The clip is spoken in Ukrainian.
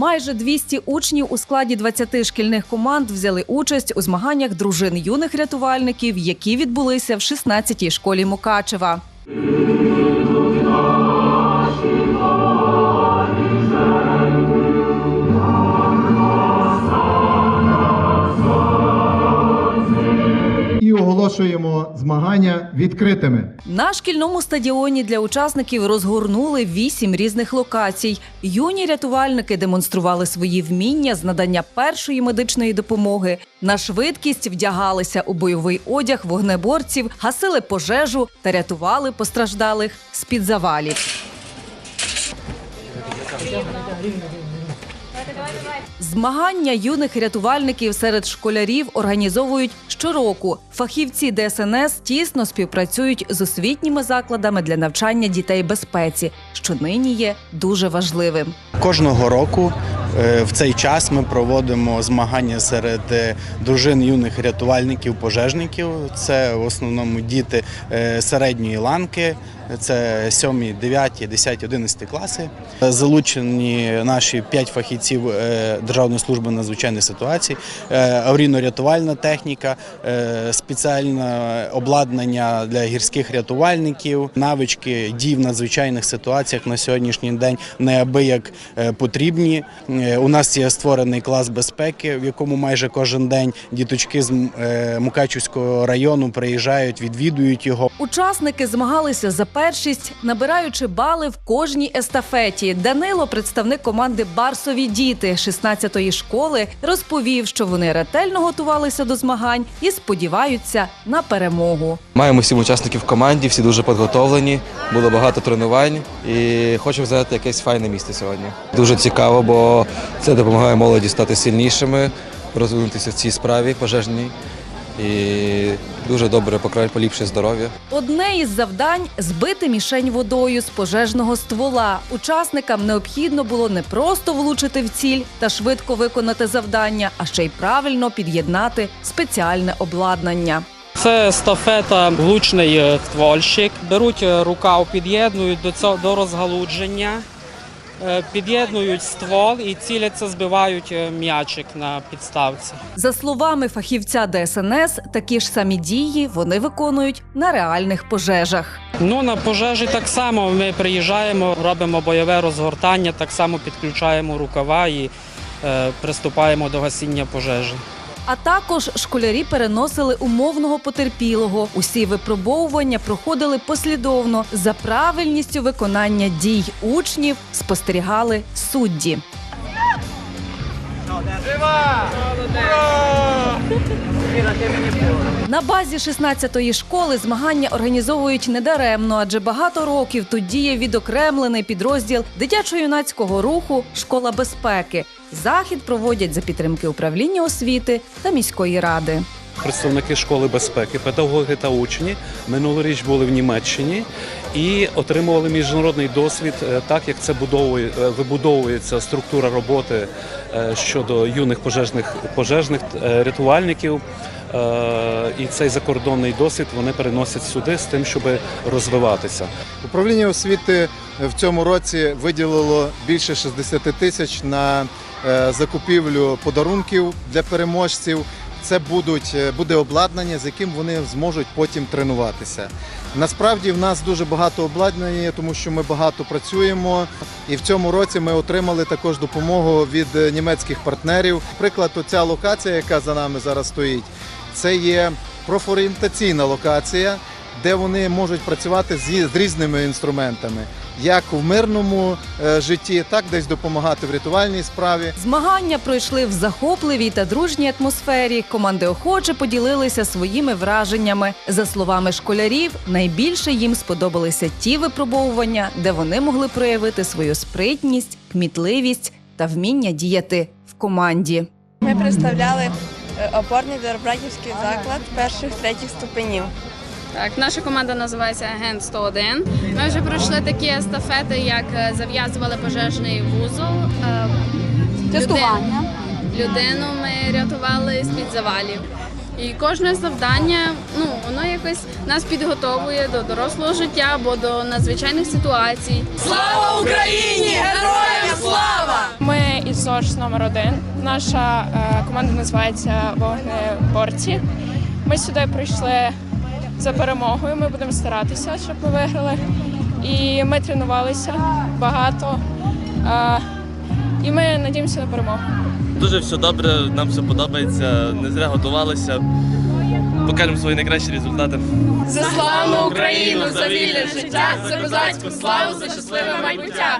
Майже 200 учнів у складі 20 шкільних команд взяли участь у змаганнях дружин юних рятувальників, які відбулися в 16-й школі Мукачева. Оголошуємо змагання відкритими. На шкільному стадіоні для учасників розгорнули вісім різних локацій. Юні рятувальники демонстрували свої вміння з надання першої медичної допомоги. На швидкість вдягалися у бойовий одяг вогнеборців, гасили пожежу та рятували постраждалих з під завалів. Змагання юних рятувальників серед школярів організовують щороку. Фахівці ДСНС тісно співпрацюють з освітніми закладами для навчання дітей безпеці, що нині є дуже важливим. Кожного року е, в цей час ми проводимо змагання серед е, дружин юних рятувальників, пожежників. Це в основному діти е, середньої ланки, це 7, 9, 10, 11 класи. Залучені наші 5 фахівців е, Державної служби надзвичайних ситуацій, е, аварійно-рятувальна техніка, е, спеціальне обладнання для гірських рятувальників, навички дій в надзвичайних ситуаціях на сьогоднішній день неабияк потрібні. У нас є створений клас безпеки, в якому майже кожен день діточки з Мукачівського району приїжджають, відвідують його. Учасники змагалися за першість, набираючи бали в кожній естафеті. Данило, представник команди Барсові діти 16-ї школи, розповів, що вони ретельно готувалися до змагань і сподіваються на перемогу. Маємо сім учасників в команді, всі дуже підготовлені, було багато тренувань і хочемо взяти якесь файне місце сьогодні. Дуже цікаво, бо це допомагає молоді стати сильнішими, розвинутися в цій справі пожежній і дуже добре покрай поліпшує здоров'я. Одне із завдань збити мішень водою з пожежного ствола. Учасникам необхідно було не просто влучити в ціль та швидко виконати завдання, а ще й правильно під'єднати спеціальне обладнання. Це естафета влучний ствольщик. Беруть е, рукав, під'єднують до цього до розгалудження, під'єднують ствол і ціляться, збивають е, м'ячик на підставці. За словами фахівця ДСНС, такі ж самі дії вони виконують на реальних пожежах. Ну на пожежі так само. Ми приїжджаємо, робимо бойове розгортання, так само підключаємо рукава і е, приступаємо до гасіння пожежі. А також школярі переносили умовного потерпілого. Усі випробовування проходили послідовно. За правильністю виконання дій учнів спостерігали судді. На базі 16-ї школи змагання організовують недаремно, адже багато років тут діє відокремлений підрозділ дитячо-юнацького руху Школа безпеки. Захід проводять за підтримки управління освіти та міської ради. Представники школи безпеки, педагоги та учні минулоріч були в Німеччині і отримували міжнародний досвід, е, так як це е, вибудовується структура роботи е, щодо юних пожежних пожежних рятувальників. І цей закордонний досвід вони переносять сюди з тим, щоб розвиватися. Управління освіти в цьому році виділило більше 60 тисяч на закупівлю подарунків для переможців. Це будуть, е, буде обладнання, з яким вони зможуть потім тренуватися. Насправді в нас дуже багато обладнання, тому що ми багато працюємо. І в цьому році ми отримали також допомогу від е, німецьких партнерів. Наприклад, оця локація, яка за нами зараз стоїть, це є профорієнтаційна локація, де вони можуть працювати з, з різними інструментами, як в мирному е, житті, так десь допомагати в рятувальній справі. Змагання пройшли в захопливій та дружній атмосфері. Команди охоче поділилися своїми враженнями. За словами школярів, найбільше їм сподобалися ті випробовування, де вони могли проявити свою спритність, кмітливість та вміння діяти в команді. Ми представляли е, опорний Добробратівський заклад перших третіх ступенів. Так, наша команда називається Агент 101. Ми вже пройшли такі естафети, як е, зав'язували пожежний вузол. е, Тестування. Людину, ми рятували з-під завалів. І кожне завдання, ну воно якось нас підготовує до дорослого життя або до надзвичайних ситуацій. Слава Україні! Героям слава! Ми із Force номер 1 Наша е, команда називається Вогнеборці. Ми сюди прийшли за перемогою. Ми будемо старатися, щоб ми виграли. І ми тренувалися багато. І ми надіємося на перемогу. Дуже все добре, нам все подобається. Не зря готувалися. Покажемо свої найкращі результати. За славну Україну, за вільне життя, за козацьку славу, за щасливе майбуття.